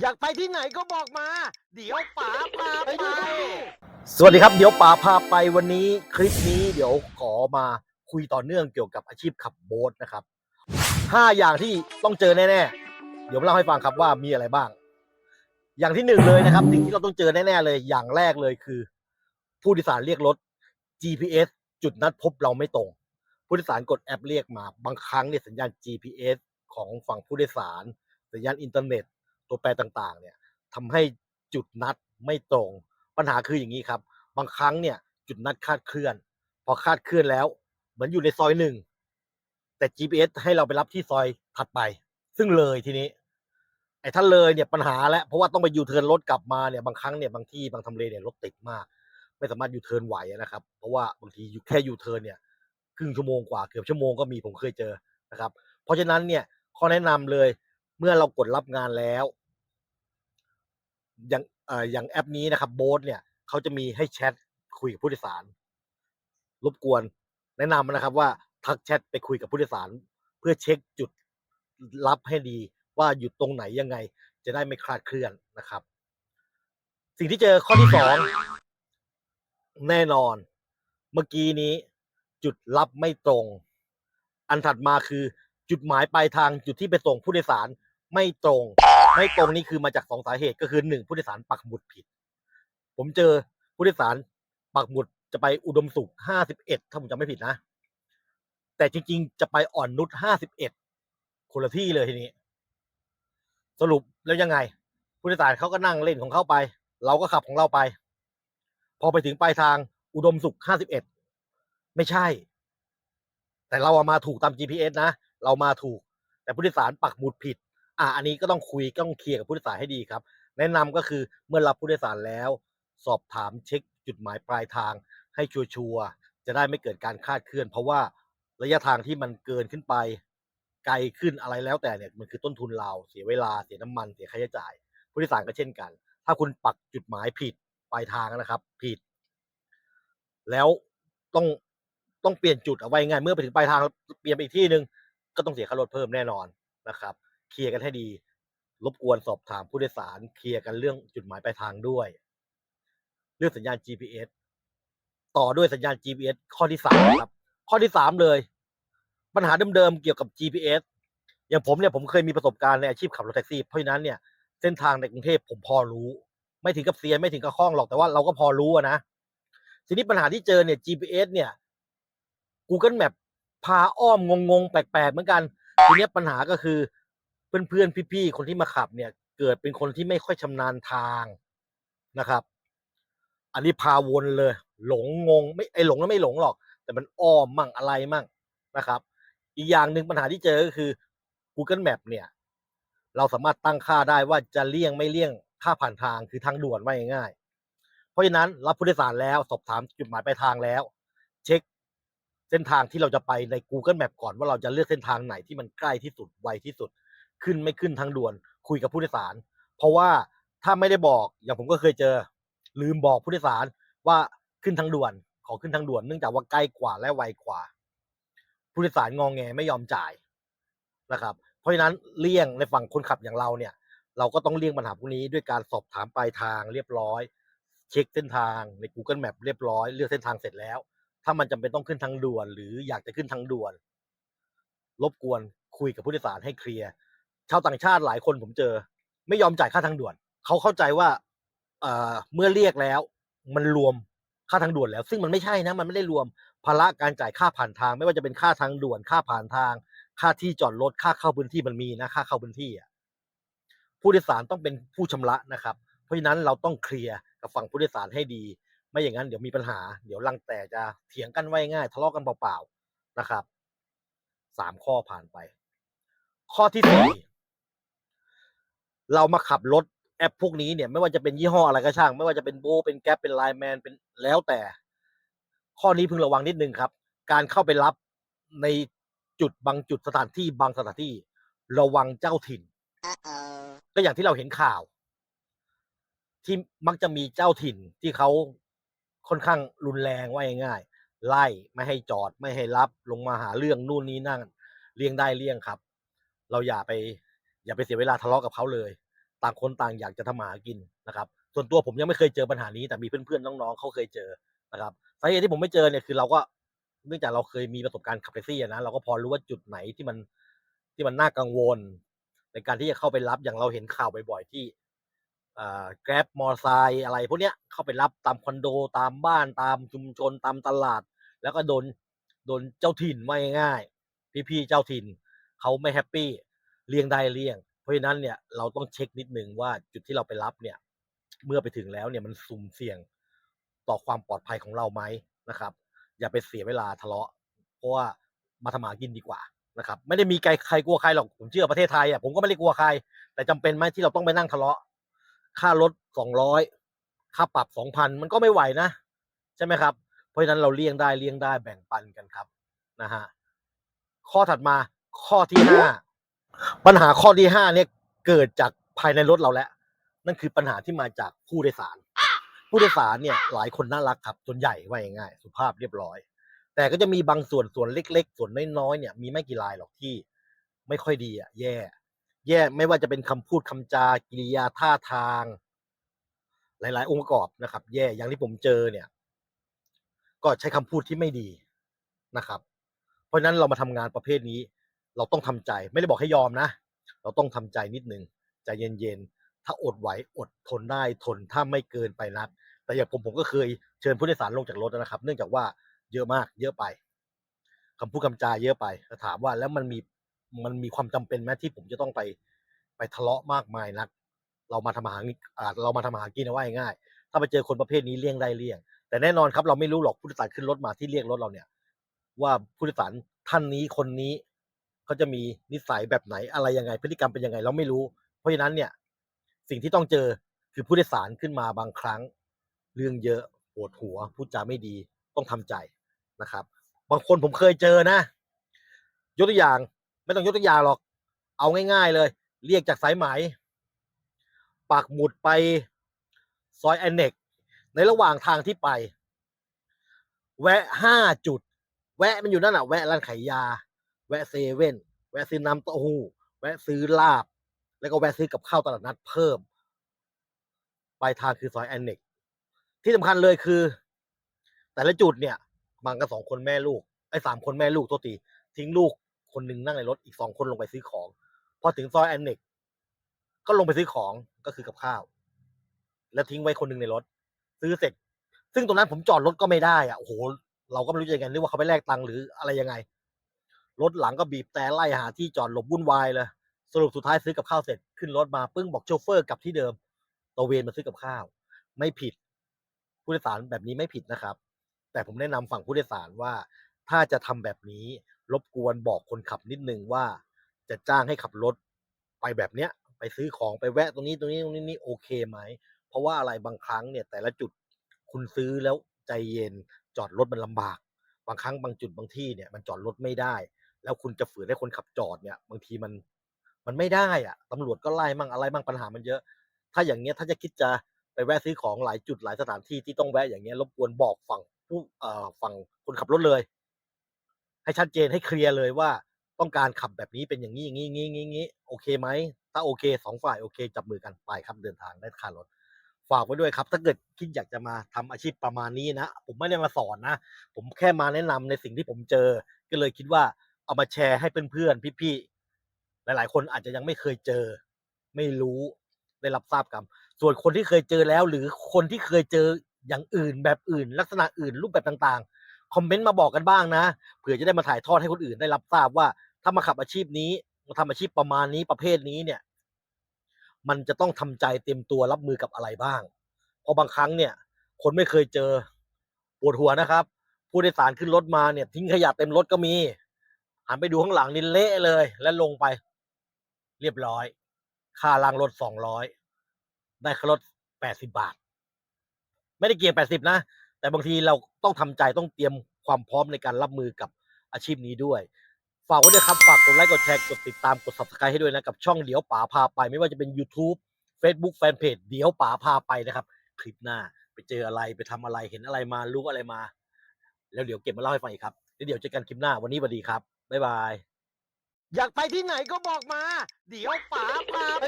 อยากไปที่ไหนก็บอกมา เดี๋ยวป๋าพาไป สวัสดีครับ เดี๋ยวป๋าพาไปวันนี้คลิปนี้เดี๋ยวขอมาคุยต่อเนื่องเกี่ยวกับอาชีพขับโบ๊ทนะครับห้าอย่างที่ต้องเจอแน่ๆ เดี๋ยวผมเล่าให้ฟังครับว่ามีอะไรบ้าง อย่างที่หนึ่งเลยนะครับ สิ่งที่เราต้องเจอแน่ๆเลย อย่างแรกเลยคือ ผู้โดยสารเรียกรถ GPS จุดนัดพบเราไม่ตรง ผู้โดยสารกดแอปเรียกมา บางครั้งเนี่ยสัญญาณ GPS ของฝั่งผู้โดยสาร สัญญาณอินเทอร์เน็ต ตัวแปรต่างๆเนี่ยทำให้จุดนัดไม่ตรง ปัญหาคืออย่างนี้ครับ บางครั้งเนี่ยจุดนัดคาดเคลื่อน พอคาดเคลื่อนแล้ว เหมือนอยู่ในซอยหนึ่งแต่ GPS ให้เราไปรับที่ซอยถัดไป ซึ่งเลยทีนี้ ไอ้ถ้านเลยเนี่ยปัญหาแล้วเพราะว่าต้องไปยูเทิร์นรถกลับมาเนี่ยบางครั้งเนี่ยบางที่บางทำเลเนี่ยรถติดมาก ไม่สามารถยูเทิร์นไหวนะครับ เพราะว่าบางทีอยู่แค่ยูเทิร์นเนี่ยครึ่งชั่วโมงกว่าเกือบชั่วโมงก็มีผมเคยเจอนะครับ เพราะฉะนั้นเนี่ยข้อแนะนำเลยเมื่อเรากดรับงานแล้ว อย่างเอ่ออย่างแอปนี้นะครับโบ๊ทเนี่ยเขาจะมีให้แชทคุยกับผู้โดยสาร รบกวน แนะนำนะครับว่าทักแชทไปคุยกับผู้โดยสาร เพื่อเช็คจุดรับให้ดี ว่าอยู่ตรงไหนยังไง จะได้ไม่คลาดเคลื่อนนะครับ สิ่งที่เจอข้อที่สองแน่นอน เมื่อกี้นี้ จุดรับไม่ตรง อันถัดมาคือ จุดหมายปลายทางจุดที่ไปส่งผู้โดยสารไม่ตรง ไม่ตรงนี่คือมาจากสองสาเหตุก็คือหนึ่งผู้โดยสารปักหมุดผิด ผมเจอผู้โดยสารปักหมุดจะไปอุดมสุขห้าสิบเอ็ดถ้าผมจำไม่ผิดนะ แต่จริง ๆ จะไปอ่อนนุชห้าสิบเอ็ดคนละที่เลยทีนี้ สรุปแล้วยังไง ผู้โดยสารเขาก็นั่งเล่นของเขาไป เราก็ขับของเราไป พอไปถึงปลายทางอุดมสุขห้าสิบเอ็ดไม่ใช่ แต่เราอะมาถูกตาม GPS นะ เรามาถูก แต่ผู้โดยสารปักหมุดผิด อะอันนี้ก็ต้องคุยก็ต้องเคลียร์กับผู้โดยสารให้ดีครับ แนะนำก็คือเมื่อรับผู้โดยสารแล้ว สอบถามเช็คจุดหมายปลายทาง ให้ชัวร์จะได้ไม่เกิดการคาดเคลื่อน เพราะว่าระยะทางที่มันเกินขึ้นไป ไกลขึ้นอะไรแล้วแต่เนี่ยมันคือต้นทุนเราเสียเวลาเสียน้ำมันเสียค่าใช้จ่าย ผู้โดยสารก็เช่นกัน ถ้าคุณปักจุดหมายผิดปลายทางนะครับ ผิด แล้วต้องต้องเปลี่ยนจุดเอาไว้ง่ายเมื่อไปถึงปลายทางเปลี่ยนไปอีกที่หนึ่งก็ต้องเสียค่ารถเพิ่มแน่นอนนะครับ เคลียร์กันให้ดี รบกวนสอบถามผู้โดยสาร เคลียร์กันเรื่องจุดหมายปลายทางด้วย เรื่องสัญญาณ GPS ต่อด้วยสัญญาณ GPS ข้อที่สามครับ ข้อที่สามเลย ปัญหาเดิมๆเกี่ยวกับ GPS อย่างผมเนี่ยผมเคยมีประสบการณ์ในอาชีพขับรถแท็กซี่ เพราะฉะนั้นเนี่ยเส้นทางในกรุงเทพผมพอรู้ ไม่ถึงกับเซียนไม่ถึงกับคล่องหรอกแต่ว่าเราก็พอรู้นะทีนี้ปัญหาที่เจอเนี่ย GPS เนี่ย Google Map พาอ้อมงงๆ แปลกๆ เหมือนกัน ทีนี้ปัญหาก็คือ เพื่อนๆพี่ๆคนที่มาขับเนี่ย เกิดเป็นคนที่ไม่ค่อยชำนาญทางนะครับ อันนี้พาวนเลย หลงงง ไม่ไอหลงแล้วไม่หลงหรอก แต่มันอ้อมมั่งอะไรมั่งนะครับ อีกอย่างหนึ่งปัญหาที่เจอก็คือ Google Map เนี่ย เราสามารถตั้งค่าได้ว่าจะเลี่ยงไม่เลี่ยงค่าผ่านทางคือทางด่วนว่าง่ายๆเพราะฉะนั้นรับผู้โดยสารแล้วสอบถามจุดหมายปลายทางแล้ว เช็คเส้นทางที่เราจะไปใน Google Map ก่อนว่าเราจะเลือกเส้นทางไหนที่มันใกล้ที่สุดไวที่สุด ขึ้นไม่ขึ้นทางด่วน คุยกับผู้โดยสาร เพราะว่าถ้าไม่ได้บอกอย่างผมก็เคยเจอ ลืมบอกผู้โดยสารว่าขึ้นทางด่วน ขอขึ้นทางด่วนเนื่องจากว่าใกล้กว่าและไวกว่า ผู้โดยสารงองแงไม่ยอมจ่ายนะครับ เพราะฉะนั้นเลี่ยงในฝั่งคนขับอย่างเราเนี่ย เราก็ต้องเลี่ยงปัญหาพวกนี้ด้วยการสอบถามปลายทางเรียบร้อย เช็คเส้นทางใน Google Map เรียบร้อยเลือกเส้นทางเสร็จแล้ว ถ้ามันจำเป็นต้องขึ้นทางด่วน หรืออยากจะขึ้นทางด่วน รบกวนคุยกับผู้โดยสารให้เคลียร์ ชาวต่างชาติหลายคนผมเจอ ไม่ยอมจ่ายค่าทางด่วน เขาเข้าใจว่าเอ่อเมื่อเรียกแล้ว มันรวมค่าทางด่วนแล้ว ซึ่งมันไม่ใช่นะ มันไม่ได้รวมภาระการจ่ายค่าผ่านทาง ไม่ว่าจะเป็นค่าทางด่วนค่าผ่านทาง ค่าที่จอดรถค่าเข้าพื้นที่มันมีนะค่าเข้าพื้นที่อะผู้โดยสารต้องเป็นผู้ชำระนะครับ เพราะฉะนั้นเราต้องเคลียร์กับฝั่งผู้โดยสารให้ดี ไม่อย่างนั้นเดี๋ยวมีปัญหา เดี๋ยวลังแต่จะเถียงกันไว้ง่ายทะเลาะกันเปล่าๆนะครับสามข้อผ่านไป ข้อที่สี่ เรามาขับรถแอปพวกนี้เนี่ยไม่ว่าจะเป็นยี่ห้ออะไรก็ช่าง ไม่ว่าจะเป็นโบเป็นแก๊ปเป็นไลแมนเป็นแล้วแต่ ข้อนี้พึงระวังนิดนึงครับ การเข้าไปรับในจุดบางจุดสถานที่บางสถานที่ ระวังเจ้าถิ่นก็อย่างที่เราเห็นข่าว ที่มักจะมีเจ้าถิ่นที่เขาค่อนข้างรุนแรงว่าง่ายๆไล่ไม่ให้จอดไม่ให้รับลงมาหาเรื่องนู่นนี่นั่นเลี่ยงได้เลี่ยงครับ เราอย่าไป อย่าไปเสียเวลาทะเลาะกับเขาเลย ต่างคนต่างอยากจะทำมาหากินนะครับ ส่วนตัวผมยังไม่เคยเจอปัญหานี้ แต่มีเพื่อนๆน้องๆเขาเคยเจอนะครับสาเหตุที่ผมไม่เจอเนี่ยคือเราก็เนื่องจากเราเคยมีประสบการณ์ขับแท็กซี่นะเราก็พอรู้ว่าจุดไหนที่มันที่มันน่ากังวล ในการที่จะเข้าไปรับอย่างเราเห็นข่าวบ่อยๆที่แกร็บมอไซค์อะไรพวกเนี้ยเข้าไปรับตามคอนโดตามบ้านตามชุมชนตามตลาด แล้วก็โดนโดนเจ้าถิ่นไว่ง่าย พี่ๆเจ้าถิ่นเขาไม่แฮปปี้ เลี่ยงได้เลี่ยง เพราะฉะนั้นเนี่ยเราต้องเช็คนิดนึงว่าจุดที่เราไปรับเนี่ย เมื่อไปถึงแล้วเนี่ยมันสุ่มเสี่ยงต่อความปลอดภัยของเราไหมนะครับ อย่าไปเสียเวลาทะเลาะ เพราะว่ามาทำหากินดีกว่านะครับ ไม่ได้มีใครใครกลัวใครหรอกผมเชื่อประเทศไทยอะผมก็ไม่ได้กลัวใคร แต่จำเป็นไหมที่เราต้องไปนั่งทะเลาะ ค่ารถสองร้อยค่าปรับสองพันมันก็ไม่ไหวนะ ใช่ไหมครับ เพราะฉะนั้นเราเลี่ยงได้เลี่ยงได้แบ่งปันกันครับนะฮะข้อถัดมาข้อที่ห้า ปัญหาข้อที่ห้าเนี่ยเกิดจากภายในรถเราแล้วนั่นคือปัญหาที่มาจากผู้โดยสาร ผู้โดยสารเนี่ยหลายคนน่ารักครับส่วนใหญ่ว่าง่ายสุภาพเรียบร้อย แต่ก็จะมีบางส่วนส่วนเล็ก ๆ ส่วนน้อยๆเนี่ยมีไม่กี่รายหรอกที่ ไม่ค่อยดีอะแย่ แย่ไม่ว่าจะเป็นคำพูดคำจากิริยาท่าทาง หลาย ๆ องค์ประกอบนะครับ แย่อย่างที่ผมเจอเนี่ย ก็ใช้คำพูดที่ไม่ดีนะครับ เพราะฉะนั้นเรามาทำงานประเภทนี้ เราต้องทำใจไม่ได้บอกให้ยอมนะ เราต้องทำใจนิดนึงใจเย็นๆ ถ้าอดไหวอดทนได้ทนถ้าไม่เกินไปนัก แต่อย่างผมผมก็เคยเชิญผู้โดยสารลงจากรถนะครับ เนื่องจากว่าเยอะมากเยอะไปคำพูดคำจาเยอะไปถามว่าแล้วมันมีมันมีความจำเป็นไหมที่ผมจะต้องไปไปทะเลาะมากมายนัก เรามาทำหาอ่าเรามาทำหากินเอาไว้ง่าย ถ้าไปเจอคนประเภทนี้เลี่ยงได้เลี่ยง แต่แน่นอนครับเราไม่รู้หรอกผู้โดยสารขึ้นรถมาที่เรียกรถเราเนี่ย ว่าผู้โดยสารท่านนี้คนนี้ เขาจะมีนิสัยแบบไหนอะไรยังไง พฤติกรรมเป็นยังไงเราไม่รู้ เพราะฉะนั้นเนี่ย สิ่งที่ต้องเจอคือผู้โดยสารขึ้นมาบางครั้ง เรื่องเยอะปวดหัวพูดจาไม่ดีต้องทำใจนะครับ บางคนผมเคยเจอนะ ยกตัวอย่างไม่ต้องยกตัวอย่างหรอก เอาง่าย ๆเลย เรียกจากสายไหมปักหมุดไปซอยแอนเน็กในระหว่างทางที่ไป แวะห้าจุด แวะมันอยู่นั่นอะแวะร้านขายยา แวะเซเว่นแวะซื้อน้ำเต้าหู้แวะซื้อลาบ แล้วก็แวะซื้อกับข้าวตลาดนัดเพิ่มปลายทางคือซอยแอนเน็กที่สำคัญเลยคือ แต่ละจุดเนี่ยมันก็สองคนแม่ลูกไอ้สามคนแม่ลูกตัวตีทิ้งลูกคนหนึ่งนั่งในรถอีกสองคนลงไปซื้อของ พอถึงซอยแอนเน็กก็ลงไปซื้อของก็คือกับข้าว แล้วทิ้งไว้คนหนึ่งในรถ ซื้อเสร็จ ซึ่งตรงนั้นผมจอดรถก็ไม่ได้อะโอ้โหเราก็ไม่รู้จะยังไงหรือว่าเขาไปแลกตังค์หรืออะไรยังไง รถหลังก็บีบแต่ไล่หาที่จอดหลบวุ่นวายเลย สรุปสุดท้ายซื้อกับข้าวเสร็จขึ้นรถมาปึ้งบอกโชเฟอร์กลับที่เดิมตะเวนมาซื้อกับข้าว ไม่ผิด ผู้โดยสารแบบนี้ไม่ผิดนะครับ แต่ผมแนะนำฝั่งผู้โดยสารว่า ถ้าจะทำแบบนี้รบกวนบอกคนขับนิดนึงว่า จะจ้างให้ขับรถไปแบบเนี้ย ไปซื้อของไปแวะตรงนี้ตรงนี้ตรงนี้นี่โอเคไหมเพราะว่าอะไรบางครั้งเนี่ย แต่ละจุดคุณซื้อแล้วใจเย็นจอดรถมันลำบาก บางครั้งบางจุดบางที่เนี่ย มันจอดรถไม่ได้ แล้วคุณจะฝืนให้คนขับจอดเนี่ย บางทีมันมันไม่ได้อะตำรวจก็ไล่มั่งอะไรมั่งปัญหามันเยอะ ถ้าอย่างเงี้ยถ้าจะคิดจะไปแวะซื้อของหลายจุดหลายสถานที่ที่ต้องแวะอย่างเงี้ยรบกวนบอกฝั่งผู้เอ่อฝั่งคนขับรถเลย ให้ชัดเจนให้เคลียร์เลยว่าต้องการขับแบบนี้เป็นอย่างนี้อย่างนี้อย่างนี้อย่างนี้โอเคไหมถ้าโอเคสองฝ่ายโอเค จับมือกันไปครับเดินทางได้ค่ารถฝากไว้ด้วยครับ ถ้าเกิดคิดอยากจะมาทำอาชีพประมาณนี้นะ ผมไม่ได้มาสอนนะ ผมแค่มาแนะนำในสิ่งที่ผมเจอ ก็เลยคิดว่า เอามาแชร์ให้เพื่อนๆพี่ๆหลาย ๆ คนอาจจะยังไม่เคยเจอ ไม่รู้ได้รับทราบกันส่วนคนที่เคยเจอแล้ว หรือคนที่เคยเจออย่างอื่นแบบอื่น ลักษณะอื่นรูปแบบต่างๆ คอมเมนต์มาบอกกันบ้างนะเผื่อจะได้มาถ่ายทอดให้คนอื่นได้รับทราบว่า ถ้ามาขับอาชีพนี้มาทำอาชีพประมาณนี้ประเภทนี้เนี่ย มันจะต้องทำใจเต็มตัวรับมือกับอะไรบ้างเพราะบางครั้งเนี่ย คนไม่เคยเจอปวดหัวนะครับ ผู้โดยสารขึ้นรถมาเนี่ย ทิ้งขยะเต็มรถก็มี หันไปดูข้างหลังนี่เละเลย แล้วลงไป เรียบร้อย ค่าล้างรถสองร้อยได้ค่ารถแปดสิบาท ไม่ได้เกี่ยงแปดสิบนะ แต่บางทีเราต้องทำใจต้องเตรียมความพร้อมในการรับมือกับอาชีพนี้ด้วย ฝากไว้ด้วยครับ ฝากกดไลค์กดแชร์กดติดตามกด subscribe ให้ด้วยนะ กับช่องเดี๋ยวป๋าพาไป ไม่ว่าจะเป็น YouTube Facebook Fanpage เดี๋ยวป๋าพาไปนะครับ คลิปหน้าไปเจออะไรไปทำอะไรเห็นอะไรมารู้อะไรมา แล้วเดี๋ยวเก็บมาเล่าให้ฟังอีกครับแล้วเดี๋ยวเจอกันคลิปหน้าวันนี้สวัสดีครับ บ๊ายบาย อยากไปที่ไหนก็บอกมา เดี๋ยวป๋าพาไป